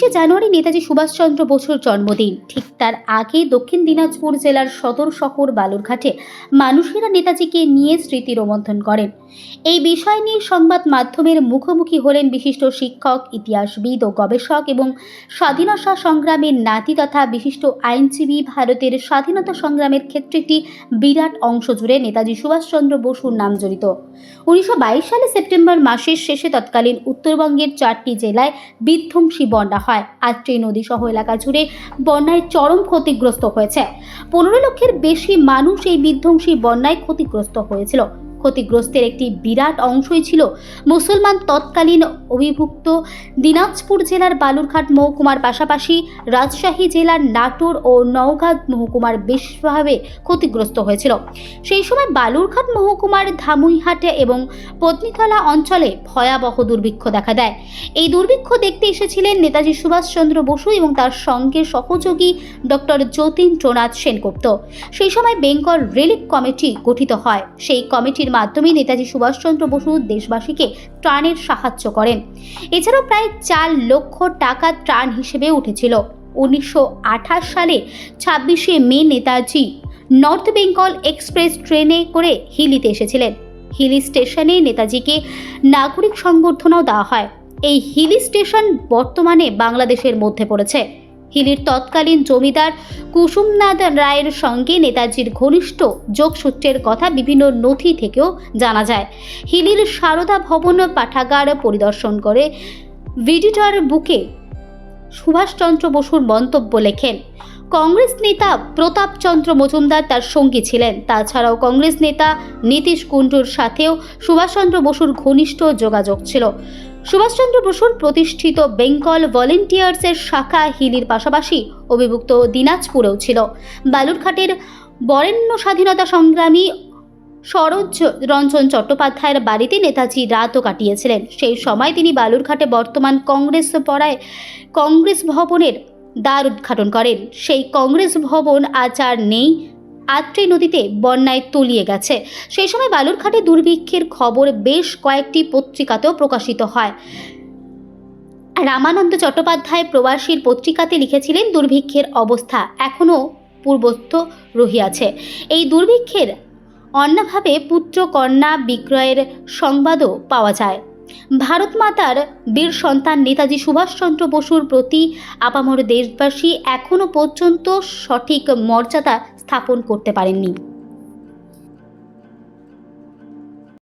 তেইশে জানুয়ারি নেতাজি সুভাষচন্দ্র বসুর জন্মদিন। ঠিক তার আগে দক্ষিণ দিনাজপুর জেলার সদর শহর বালুরঘাটে মানুষেরা নেতাজিকে নিয়ে স্মৃতি রোমন্থন করেন। এই বিষয় নিয়ে সংবাদ মাধ্যমের মুখোমুখি হলেন বিশিষ্ট শিক্ষক, ইতিহাসবিদ ও গবেষক এবং স্বাধীনতা সংগ্রামের নাতি তথা বিশিষ্ট আইনজীবী ভারতের স্বাধীনতা সংগ্রামের ক্ষেত্রে একটি বিরাট অংশ জুড়ে নেতাজি সুভাষচন্দ্র বসুর নাম জড়িত। উনিশশো বাইশ সালে সেপ্টেম্বর মাসের শেষে তৎকালীন উত্তরবঙ্গের চারটি জেলায় বিধ্বংসী বন্যা হয়। আত্রেই নদী সহ এলাকা জুড়ে বন্যায় চরম ক্ষতিগ্রস্ত হয়েছে। পনেরো লক্ষের বেশি মানুষ এই বিধ্বংসী বন্যায় ক্ষতিগ্রস্ত হয়েছিল। ক্ষতিগ্রস্তের একটি বিরাট অংশই ছিল মুসলমান তৎকালীন অভিভুক্ত দিনাজপুর জেলার বালুরঘাট মহকুমার পাশাপাশি রাজশাহী জেলার নাটোর ও নওগাঁ মহকুমার বেশভাবে ক্ষতিগ্রস্ত হয়েছিল। সেই সময় বালুরঘাট মহকুমার ধামুইহাটে এবং পত্নীতলা অঞ্চলে ভয়াবহ দুর্ভিক্ষ দেখা দেয়। এই দুর্ভিক্ষ দেখতে এসেছিলেন নেতাজি সুভাষচন্দ্র বসু এবং তার সঙ্গে সহযোগী ডক্টর যতীন্দ্রনাথ সেনগুপ্ত। সেই সময় বেঙ্গল রিলিফ কমিটি গঠিত হয়। সেই কমিটির মাধ্যমে নেতাজি সুভাষচন্দ্র বসু দেশবাসীকে ত্রাণের সাহায্য করেন। এছাড়াও প্রায় চার লক্ষ টাকা ত্রাণ হিসেবে উঠেছিল। উনিশশো আঠাশ সালে ছাব্বিশে মে নেতাজি নর্থ বেঙ্গল এক্সপ্রেস ট্রেনে করে হিলিতে এসেছিলেন। হিলি স্টেশনে নেতাজিকে নাগরিক সংবর্ধনাও দেওয়া হয়। এই হিলি স্টেশন বর্তমানে বাংলাদেশের মধ্যে পড়েছে। হিলির তৎকালীন জমিদার কুসুমনাথ রায়ের সঙ্গে নেতাজির ঘনিষ্ঠ যোগসূত্রের কথা বিভিন্ন নথি থেকেও জানা যায়। হিলির সারদা ভবন পাঠাগার পরিদর্শন করে ভিজিটর বুকে সুভাষচন্দ্র বসুর মন্তব্য লেখেন, কংগ্রেস নেতা প্রতাপচন্দ্র মজুমদার তার সঙ্গী ছিলেন। তাছাড়াও কংগ্রেস নেতা নীতিশ কুণ্ডুর সাথেও সুভাষচন্দ্র বসুর ঘনিষ্ঠ যোগাযোগ ছিল। সুভাষচন্দ্র বসুর প্রতিষ্ঠিত বেঙ্গল ভলেন্টিয়ার্সের শাখা হিলির পাশাপাশি অভিভুক্ত দিনাজপুরেও ছিল। বালুরঘাটের বরেণ্য স্বাধীনতা সংগ্রামী সরোজ রঞ্জন চট্টোপাধ্যায়ের বাড়িতে নেতাজি রাতও কাটিয়েছিলেন। সেই সময় তিনি বালুরঘাটে বর্তমান কংগ্রেস পড়ায় কংগ্রেস ভবনের দ্বার উদ্ঘাটন করেন। সেই কংগ্রেস ভবন আজ আর নেই আত্রেই নদীতে বন্যায় তলিয়ে গেছে। সেই সময় বালুরঘাটে দুর্ভিক্ষের খবর বেশ কয়েকটি পত্রিকাতেও প্রকাশিত হয়। রামানন্দ চট্টোপাধ্যায় প্রবাসীর পত্রিকাতে লিখেছিলেন, দুর্ভিক্ষের অবস্থা এখনও পূর্বস্থ রহিয়াছে। এই দুর্ভিক্ষের অন্যভাবে পুত্র কন্যা বিক্রয়ের সংবাদও পাওয়া যায়। ভারত মাতার বীর সন্তান নেতাজি সুভাষচন্দ্র বসুর প্রতি আপামর দেশবাসী এখনও পর্যন্ত সঠিক মর্যাদা স্থাপন করতে পারেননি।